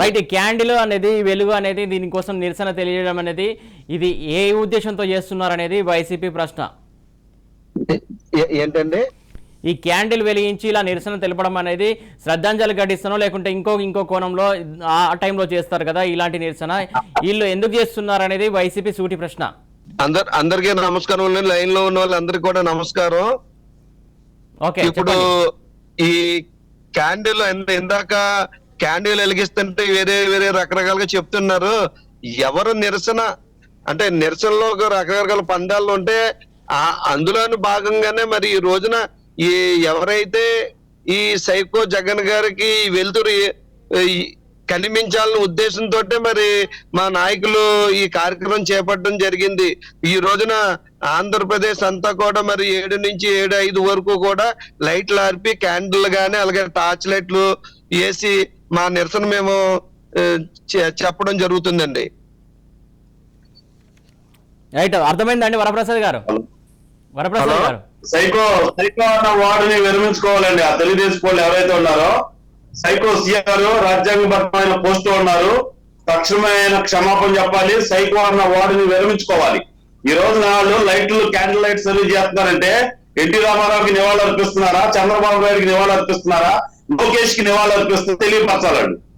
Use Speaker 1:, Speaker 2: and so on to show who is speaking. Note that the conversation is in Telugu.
Speaker 1: రైట్ ఈ క్యాండిల్ అనేది వెలుగు అనేది దీనికోసం నిరసన తెలియడం అనేది ఇది ఏ ఉద్దేశంతో చేస్తున్నారు అనేది వైసీపీ ప్రశ్న.
Speaker 2: ఏంటండి?
Speaker 1: ఈ క్యాండిల్ వెలిగించి ఇలా నిరసన తెలపడం అనేది శ్రద్ధాంజలి ఘటిస్తానో లేకుంటే ఇంకో ఇంకో కోణంలో ఆ టైంలో చేస్తారు కదా ఇలాంటి నిరసన. వీళ్ళు ఎందుకు చేస్తున్నారు అనేది వైసీపీ సూటి ప్రశ్న.
Speaker 2: అందరు అందరికీ నమస్కారం లైన్లో ఉన్న వాళ్ళందరికీ కూడా నమస్కారం.
Speaker 1: ఓకే
Speaker 2: ఇప్పుడు. ఈ క్యాండిల్ ఇందాక క్యాండిల్ వెలిగిస్తుంటే వేరే వేరే రకరకాలుగా చెప్తున్నారు. ఎవరు నిరసన? అంటే నిరసనలో ఒక రకరకాల పందాలు ఉంటే ఆ అందులోని భాగంగానే మరి ఈ రోజున ఈ ఎవరైతే ఈ సైకో జగన్ గారికి వెలుతురు కనిపించాలనే ఉద్దేశంతో మరి మా నాయకులు ఈ కార్యక్రమం చేపట్టడం జరిగింది. ఈ రోజున ఆంధ్రప్రదేశ్ అంతా కూడా మరి ఏడు నుంచి ఏడు ఐదు వరకు కూడా లైట్లు ఆర్పి క్యాండిల్ గానీ అలాగే టార్చ్ లైట్లు వేసి మా నిరసన మేము చెప్పడం జరుగుతుందండి.
Speaker 1: రైట్ అర్థమైందండి Varaprasad garu? Varaprasad
Speaker 2: hello?
Speaker 1: Garu.
Speaker 3: Psycho psycho అన్న వార్డుని విరమించుకోవాలండి. ఆ తెలుగుదేశం వాళ్ళు ఎవరైతే ఉన్నారో సైకో సీఆర్ రాజ్యాంగబద్ధమైన పోస్ట్ ఉన్నారు. తక్షణమైన క్షమాపణ చెప్పాలి. సైకో అన్న వార్డుని విరమించుకోవాలి. ఈ రోజు నాళ్ళు లైట్లు క్యాండిల్ లైట్ సర్వీస్ చేస్తున్నారంటే ఎన్టీ రామారావుకి నివాళులు అర్పిస్తున్నారా చంద్రబాబు నాయుడుకి నివాళులు అర్పిస్తున్నారా లోకేష్కి నివాళులు అర్పిస్తున్నా తెలియపరచాలండి.